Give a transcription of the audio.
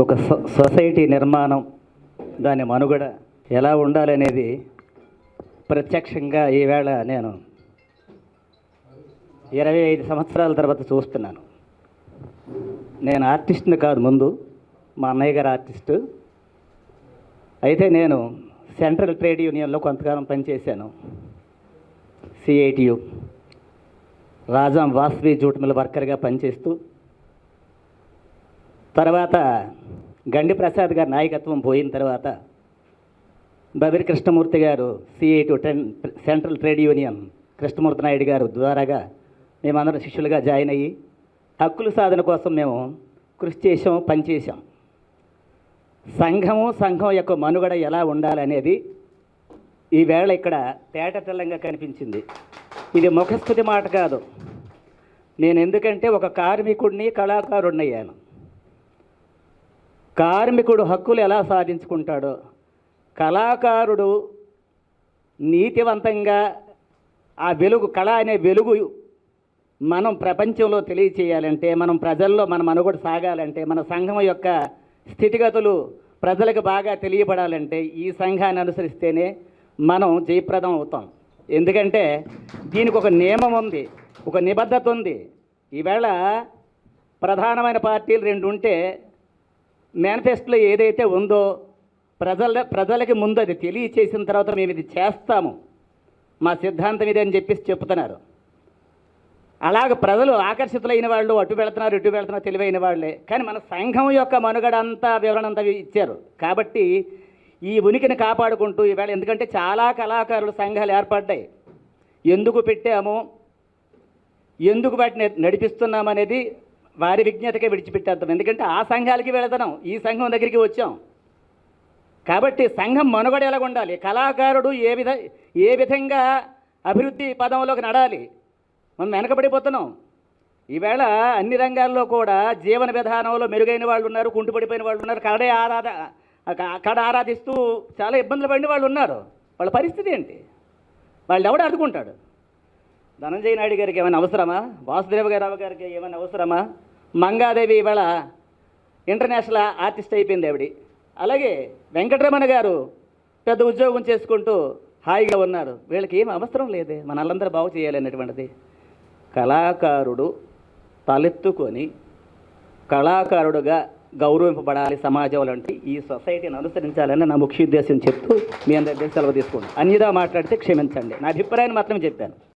ఒక so- society నిర్మాణం దాని మనుగడ ఎలా ఉండాలనేది ప్రత్యక్షంగా ఈవేళ నేను ఇరవై ఐదు సంవత్సరాల తర్వాత చూస్తున్నాను. నేను ఆర్టిస్ట్ని కాదు ముందు మా అన్నయ్య గారు ఆర్టిస్టు. అయితే నేను సెంట్రల్ ట్రేడ్ యూనియన్లో కొంతకాలం పనిచేశాను. CITU. Rajam Vasavi jute mill వర్కర్గా పనిచేస్తూ తర్వాత గండి ప్రసాద్ గారి నాయకత్వం పోయిన తర్వాత బబిరి Krishnamurthy garu CITU ten central trade union Krishnamurthy Naidu garu ద్వారాగా మేమందరం శిష్యులుగా జాయిన్ అయ్యి హక్కుల సాధన కోసం మేము కృషి చేసాం పనిచేసాం సంఘము సంఘం యొక్క మనుగడ ఎలా ఉండాలనేది ఈవేళ ఇక్కడ తేట తెల్లంగా కనిపించింది. ఇది ముఖస్థుతి మాట కాదు. నేను ఎందుకంటే ఒక కార్మికుడిని కళాకారుడిని అయ్యాను. కార్మికుడు హక్కులు ఎలా సాధించుకుంటాడో? కళాకారుడు నీతివంతంగా ఆ వెలుగు కళ అనే వెలుగు మనం ప్రపంచంలో తెలియచేయాలంటే మనం ప్రజల్లో మన మనుగడ సాగాలంటే మన సంఘం యొక్క స్థితిగతులు ప్రజలకు బాగా తెలియబడాలంటే ఈ సంఘాన్ని అనుసరిస్తేనే మనం జయప్రదం అవుతాం. ఎందుకంటే దీనికి ఒక నియమం ఉంది ఒక నిబద్ధత ఉంది. ఈవేళ ప్రధానమైన పార్టీలు రెండు ఉంటే మేనిఫెస్టోలో ఏదైతే ఉందో ప్రజల ప్రజలకి ముందు అది తెలియచేసిన తర్వాత మేము ఇది చేస్తాము. మా సిద్ధాంతం ఇదే అని చెప్పేసి చెప్తున్నారు. అలాగ ప్రజలు ఆకర్షితులైన వాళ్ళు అటు వెళ్తున్నారు ఇటు వెళుతున్నారు తెలివైన వాళ్ళే. కానీ మన సంఘం యొక్క మనుగడ అంతా వివరణ అంతా ఇచ్చారు. కాబట్టి ఈ ఉనికిని కాపాడుకుంటూ ఈవేళ ఎందుకంటే చాలా కళాకారులు సంఘాలు ఏర్పడ్డాయి. ఎందుకు పెట్టాము? ఎందుకు వాటిని నడిపిస్తున్నామనేది వారి విజ్ఞతకే విడిచిపెట్టేద్దాం. ఎందుకంటే ఆ సంఘాలకి వెళదాం. ఈ సంఘం దగ్గరికి వచ్చాం. కాబట్టి సంఘం మనుగడ ఎలాగ ఉండాలి? కళాకారుడు ఏ విధ ఏ విధంగా అభివృద్ధి పదంలోకి నడాలి? మనం వెనకబడిపోతున్నాం. ఈవేళ అన్ని రంగాల్లో కూడా జీవన విధానంలో మెరుగైన వాళ్ళు ఉన్నారు కుంటుపడిపోయిన వాళ్ళు ఉన్నారు. కడే ఆరాధ కడ ఆరాధిస్తూ చాలా ఇబ్బందులు పడిన వాళ్ళు ఉన్నారు. వాళ్ళ పరిస్థితి ఏంటి? వాళ్ళు ఎవడు అడుగుంటాడు ధనంజయ నాయుడు గారికి ఏమైనా అవసరమా? వాసుదేవ గారావు గారికి ఏమైనా అవసరమా? మంగాదేవి ఇవాళ ఇంటర్నేషనల్ ఆర్టిస్ట్ అయిపోయింది ఆవిడ. అలాగే వెంకటరమణ గారు పెద్ద ఉద్యోగం చేసుకుంటూ హాయిగా ఉన్నారు. వీళ్ళకి ఏం అవసరం లేదే. మన బాగు చేయాలనేటువంటిది కళాకారుడు తలెత్తుకొని కళాకారుడుగా గౌరవింపబడాలి సమాజంలో అంటే ఈ సొసైటీని అనుసరించాలని నా ముఖ్య ఉద్దేశం చెప్తూ మీ అందరి సెలవు తీసుకోండి. అన్యదా మాట్లాడితే క్షమించండి. నా అభిప్రాయాన్ని మాత్రమే చెప్పాను.